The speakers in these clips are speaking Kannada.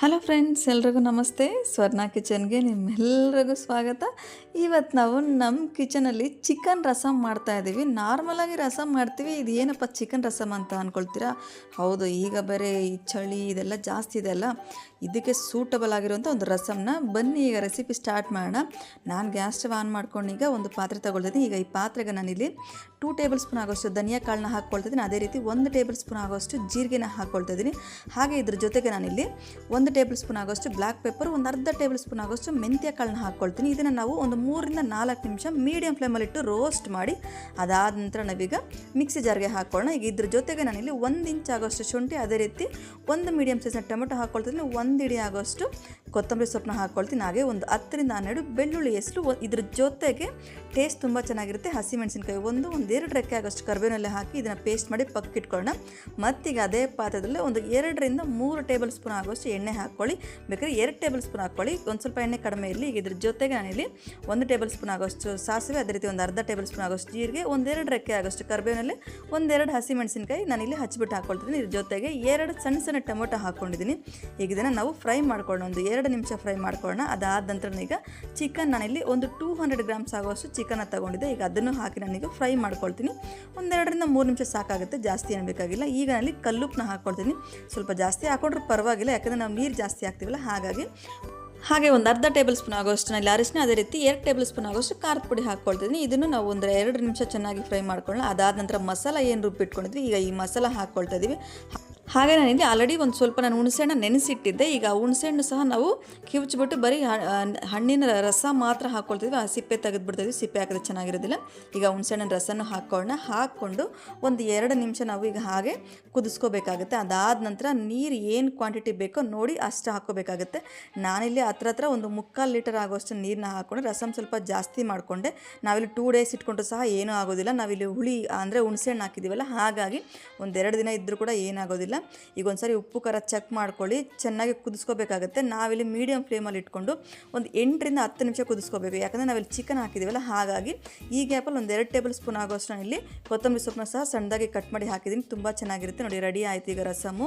ಹಲೋ ಫ್ರೆಂಡ್ಸ್, ಎಲ್ರಿಗೂ ನಮಸ್ತೆ. ಸ್ವರ್ಣ ಕಿಚನ್ಗೆ ನಿಮ್ಮೆಲ್ಲರಿಗೂ ಸ್ವಾಗತ. ಇವತ್ತು ನಾವು ನಮ್ಮ ಕಿಚನಲ್ಲಿ ಚಿಕನ್ ರಸಮ್ ಮಾಡ್ತಾ ಇದ್ದೀವಿ. ನಾರ್ಮಲಾಗಿ ರಸಮ್ ಮಾಡ್ತೀವಿ. ಇದು ಏನಪ್ಪ ಚಿಕನ್ ರಸಮ್ ಅಂತ ಅಂದ್ಕೊಳ್ತೀರಾ ಹೌದು, ಈಗ ಬೇರೆ ಈ ಚಳಿ ಇದೆಲ್ಲ ಜಾಸ್ತಿ ಇದೆ ಅಲ್ಲ. ಇದಕ್ಕೆ ಸೂಟಬಲ್ ಆಗಿರುವಂಥ ಒಂದು ರಸಮ್ನ ಬನ್ನಿ, ಈಗ ರೆಸಿಪಿ ಸ್ಟಾರ್ಟ್ ಮಾಡೋಣ. ನಾನು ಗ್ಯಾಸ್ ಸ್ಟವ್ ಆನ್ ಮಾಡ್ಕೊಂಡು ಈಗ ಒಂದು ಪಾತ್ರೆ ತಗೊಳ್ತೀನಿ ಈಗ ಈ ಪಾತ್ರೆಗೆ ನಾನಿಲ್ಲಿ ಟೂ ಟೇಬಲ್ ಸ್ಪೂನ್ ಆಗೋಷ್ಟು ಧನಿಯಾ ಕಾಳನ್ನ ಹಾಕ್ಕೊಳ್ತಿದ್ದೀನಿ ಅದೇ ರೀತಿ ಒಂದು ಟೇಬಲ್ ಸ್ಪೂನ್ ಆಗೋಷ್ಟು ಜೀರಿಗೆನ ಹಾಕ್ಕೊಳ್ತಾ ಇದ್ದೀನಿ ಹಾಗೆ ಇದ್ರ ಜೊತೆಗೆ ನಾನಿಲ್ಲಿ ಒಂದು ಟೇಬಲ್ ಸ್ಪೂನ್ ಆಗೋಷ್ಟು ಬ್ಲ್ಯಾಕ್ ಪೆಪ್ಪರ್, ಒಂದು ಅರ್ಧ ಟೇಬಲ್ ಸ್ಪೂನ್ ಆಗೋಷ್ಟು ಮೆಂತ್ಯ ಕಾಳನ್ನ ಹಾಕ್ಕೊಳ್ತೀನಿ. ಇದನ್ನು ನಾವು ಒಂದು ಮೂರರಿಂದ ನಾಲ್ಕು ನಿಮಿಷ ಮೀಡಿಯಂ ಫ್ಲೇಮಲ್ಲಿಟ್ಟು ರೋಸ್ಟ್ ಮಾಡಿ, ಅದಾದ ನಂತರ ನಾವೀಗ ಮಿಕ್ಸಿ ಜಾರ್ಗೆ ಹಾಕ್ಕೊಳ್ಳೋಣ ಈಗ ಇದ್ರ ಜೊತೆಗೆ ನಾನಿಲ್ಲಿ ಒಂದು ಇಂಚ್ ಆಗೋಷ್ಟು ಶುಂಠಿ, ಅದೇ ರೀತಿ ಒಂದು ಮೀಡಿಯಂ ಸೈಜ್ನ ಟೊಮೆಟೊ ಹಾಕ್ಕೊಳ್ತೀನಿ ಒಂದು ಇಡಿ ಆಗೋಷ್ಟು ಕೊತ್ತಂಬರಿ ಸೊಪ್ಪನ್ನ ಹಾಕ್ಕೊಳ್ತೀನಿ ಹಾಗೆ ಒಂದು ಹತ್ತರಿಂದ ಹನ್ನೆರಡು ಬೆಳ್ಳುಳ್ಳಿ ಹೆಸರು ಇದ್ರ ಜೊತೆಗೆ ಟೇಸ್ಟ್ ತುಂಬ ಚೆನ್ನಾಗಿರುತ್ತೆ. ಹಸಿಮೆಣಸಿನ್ಕಾಯಿ ಒಂದು ಒಂದು ಎರಡು ರೆಕ್ಕೆ ಆಗೋಷ್ಟು ಕರ್ಬೇವಿನಲ್ಲಿ ಹಾಕಿ ಇದನ್ನು ಪೇಸ್ಟ್ ಮಾಡಿ ಪಕ್ಕಿಟ್ಕೊಳ್ಳೋಣ ಮತ್ತೀಗ ಅದೇ ಪಾತ್ರದಲ್ಲಿ ಒಂದು ಎರಡರಿಂದ ಮೂರು ಟೇಬಲ್ ಸ್ಪೂನ್ ಆಗೋಷ್ಟು ಎಣ್ಣೆ ಹಾಕ್ಕೊಳ್ಳಿ. ಬೇಕಾದ್ರೆ ಎರಡು ಟೇಬಲ್ ಸ್ಪೂನ್ ಹಾಕ್ಕೊಳ್ಳಿ. ಒಂದು ಸ್ವಲ್ಪ ಎಣ್ಣೆ ಕಡಿಮೆ ಇರಲಿ. ಈಗ ಇದ್ರ ಜೊತೆಗೆ ನಾನಿಲ್ಲಿ ಒಂದು ಟೇಬಲ್ ಸ್ಪೂನ್ ಆಗೋಷ್ಟು ಸಾಸಿವೆ, ಅದೇ ರೀತಿ ಒಂದು ಅರ್ಧ ಟೇಬಲ್ ಸ್ಪೂನ್ ಆಗೋಷ್ಟು ಜೀರಿಗೆ ಒಂದೆರಡು ರೆಕ್ಕೆ ಆಗೋಷ್ಟು ಕರ್ಬೇವಿನಲ್ಲಿ ಒಂದೆರಡು ಹಸಿಮೆಣಸಿನ್ಕಾಯಿ ನಾನಿಲ್ಲಿ ಹಚ್ಚಿಬಿಟ್ಟು ಹಾಕ್ಕೊಳ್ತೀನಿ ಇದ್ರ ಜೊತೆಗೆ ಎರಡು ಸಣ್ಣ ಸಣ್ಣ ಟೊಮೊಟೊ ಹಾಕ್ಕೊಂಡಿದ್ದೀನಿ ಈಗ ಇದನ್ನು ನಾವು ಫ್ರೈ ಮಾಡ್ಕೊಳ್ಳೋಣ. ಒಂದು ಎರಡು ನಿಮಿಷ ಫ್ರೈ ಮಾಡ್ಕೊಳ್ಳೋಣ. ಅದಾದ ನಂತರ ಈಗ ಚಿಕನ್ ನಾನಿಲ್ಲಿ ಒಂದು ಟೂ ಹಂಡ್ರೆಡ್ ಗ್ರಾಮ್ಸ್ ಆಗುವಷ್ಟು ಚಿಕನ್ನ ತಗೊಂಡಿದ್ದೆ. ಈಗ ಅದನ್ನು ಹಾಕಿ ನಾನೀಗ ಫ್ರೈ ಮಾಡ್ಕೊಳ್ತೀನಿ. ಒಂದೆರಡರಿಂದ ಮೂರು ನಿಮಿಷ ಸಾಕಾಗುತ್ತೆ. ಜಾಸ್ತಿ ಏನು ಬೇಕಾಗಿಲ್ಲ. ಈಗ ನಾನಲ್ಲಿ ಕಲ್ಲುಪ್ಪನ್ನ ಹಾಕ್ಕೊಳ್ತೀನಿ. ಸ್ವಲ್ಪ ಜಾಸ್ತಿ ಹಾಕೊಂಡ್ರೆ ಪರವಾಗಿಲ್ಲ. ಯಾಕಂದರೆ ನಾವು ನೀರು ಜಾಸ್ತಿ ಹಾಕ್ತೀವಲ್ಲ, ಹಾಗಾಗಿ ಹಾಗೆ ಒಂದು ಅರ್ಧ ಟೇಬಲ್ ಸ್ಪೂನ್ ಆಗೋಷ್ಟು ನಾನು ಅರಿಶಿನ ಅದೇ ರೀತಿ ಎರಡು ಟೇಬಲ್ ಸ್ಪೂನ್ ಆಗೋಷ್ಟು ಖಾರದ ಪುಡಿ ಹಾಕ್ಕೊಳ್ತೀನಿ. ಇದನ್ನು ನಾವು ಒಂದು ಎರಡು ನಿಮಿಷ ಚೆನ್ನಾಗಿ ಫ್ರೈ ಮಾಡ್ಕೊಳ್ಳೋಣ. ಅದಾದ ನಂತರ ಮಸಾಲ ಏನು ರುಬ್ಬಿಟ್ಕೊಂಡಿದ್ವಿ, ಈಗ ಈ ಮಸಾಲ ಹಾಕ್ಕೊಳ್ತಾ ಇದ್ದೀವಿ ಹಾಗೆ ನಾನಿಲ್ಲಿ ಆಲ್ರೆಡಿ ಒಂದು ಸ್ವಲ್ಪ ನಾನು ಹುಣಸೆಹಣ್ಣು ನೆನೆಸಿಟ್ಟಿದ್ದೆ. ಈಗ ಹುಣಸೆಹಣ್ಣು ಸಹ ನಾವು ಕಿವುಚ್ಬಿಟ್ಟು ಬರೀ ಹಣ್ಣಿನ ರಸ ಮಾತ್ರ ಹಾಕ್ಕೊಳ್ತಿದ್ವಿ ಆ ಸಿಪ್ಪೆ ತೆಗೆದುಬಿಡ್ತಿದ್ವಿ ಸಿಪ್ಪೆ ಹಾಕಿದ್ರೆ ಚೆನ್ನಾಗಿರೋದಿಲ್ಲ. ಈಗ ಹುಣಸೆಹಣ್ಣಿನ ರಸನೂ ಹಾಕ್ಕೊಳ್ಳೋಣ ಹಾಕ್ಕೊಂಡು ಒಂದು ಎರಡು ನಿಮಿಷ ನಾವು ಈಗ ಹಾಗೆ ಕುದಿಸ್ಕೋಬೇಕಾಗುತ್ತೆ. ಅದಾದ ನಂತರ ನೀರು ಏನು ಕ್ವಾಂಟಿಟಿ ಬೇಕೋ ನೋಡಿ ಅಷ್ಟು ಹಾಕ್ಕೋಬೇಕಾಗುತ್ತೆ. ನಾನಿಲ್ಲಿ ಹತ್ರ ಹತ್ರ ಒಂದು ಮುಕ್ಕಾಲು ಲೀಟರ್ ಆಗೋಷ್ಟು ನೀರನ್ನ ಹಾಕ್ಕೊಂಡು ರಸಮ್ ಸ್ವಲ್ಪ ಜಾಸ್ತಿ ಮಾಡಿಕೊಂಡೆ. ನಾವಿಲ್ಲಿ ಟೂ ಡೇಸ್ ಇಟ್ಕೊಂಡ್ರು ಸಹ ಏನೂ ಆಗೋದಿಲ್ಲ. ನಾವಿಲ್ಲಿ ಹುಳಿ ಅಂದರೆ ಹುಣಸೆಹಣ್ಣು ಹಾಕಿದ್ದೀವಲ್ಲ ಹಾಗಾಗಿ ಒಂದೆರಡು ದಿನ ಇದ್ದರೂ ಕೂಡ ಏನಾಗೋದಿಲ್ಲ. ಈಗ ಒಂದ್ಸರಿ ಉಪ್ಪು, ಖಾರ ಚೆಕ್ ಮಾಡ್ಕೊಳ್ಳಿ. ಚೆನ್ನಾಗಿ ಕುದಿಸ್ಕೋಬೇಕಾಗುತ್ತೆ. ನಾವಿಲ್ಲಿ ಮೀಡಿಯಂ ಫ್ಲೇಮಲ್ಲಿ ಇಟ್ಕೊಂಡು ಒಂದು ಎಂಟರಿಂದ ಹತ್ತು ನಿಮಿಷ ಕುದಿಸ್ಕೋಬೇಕು. ಯಾಕಂದರೆ ನಾವಿಲ್ಲಿ ಚಿಕನ್ ಹಾಕಿದ್ದೀವಲ್ಲ ಹಾಗಾಗಿ ಈ ಗ್ಯಾಪಲ್ಲಿ ಒಂದು ಎರಡು ಟೇಬಲ್ ಸ್ಪೂನ್ ಆಗೋಷ್ಟು ಇಲ್ಲಿ ಕೊತ್ತಂಬರಿ ಸೊಪ್ಪನ್ನ ಸಹ ಸಣ್ಣದಾಗಿ ಕಟ್ ಮಾಡಿ ಹಾಕಿದ್ದೀನಿ. ತುಂಬ ಚೆನ್ನಾಗಿರುತ್ತೆ. ನೋಡಿ ರೆಡಿ ಆಯ್ತು ಈಗ ರಸಮು.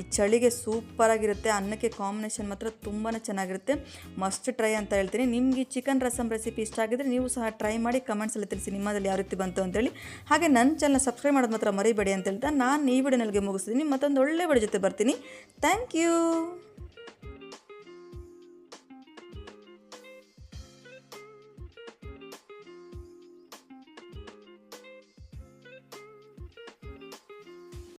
ಈ ಚಳಿಗೆ ಸೂಪರಾಗಿರುತ್ತೆ ಅನ್ನಕ್ಕೆ ಕಾಂಬಿನೇಷನ್ ಮಾತ್ರ ತುಂಬಾ ಚೆನ್ನಾಗಿರುತ್ತೆ. ಮಸ್ಟ್ ಟ್ರೈ ಅಂತ ಹೇಳ್ತೀನಿ. ನಿಮಗೆ ಚಿಕನ್ ರಸಮ್ ರೆಸಿಪಿ ಇಷ್ಟ ಆಗಿದ್ರೆ ನೀವು ಸಹ ಟ್ರೈ ಮಾಡಿ ಕಮೆಂಟ್ಸಲ್ಲಿ ತಿಳಿಸಿ ನಿಮ್ಮದಲ್ಲಿ ಯಾವ ರೀತಿ ಬಂತು ಅಂತೇಳಿ ಹಾಗೆ ನನ್ನ ಚಾನಲ್ ಸಬ್ಸ್ಕ್ರೈಬ್ ಮಾಡೋದು ಮಾತ್ರ ಮರಿಬೇಡಿ ಅಂತ ಹೇಳ್ತಾ ನಾನು ಈ ವಿಡಿಯೋನಲ್ಲಿಗೆ ಮುಗಿಸ್ತೀನಿ. ಮತ್ತೊಂದು ಒಳ್ಳೆ ಬಡ ಜೊತೆ ಬರ್ತೀನಿ. Thank you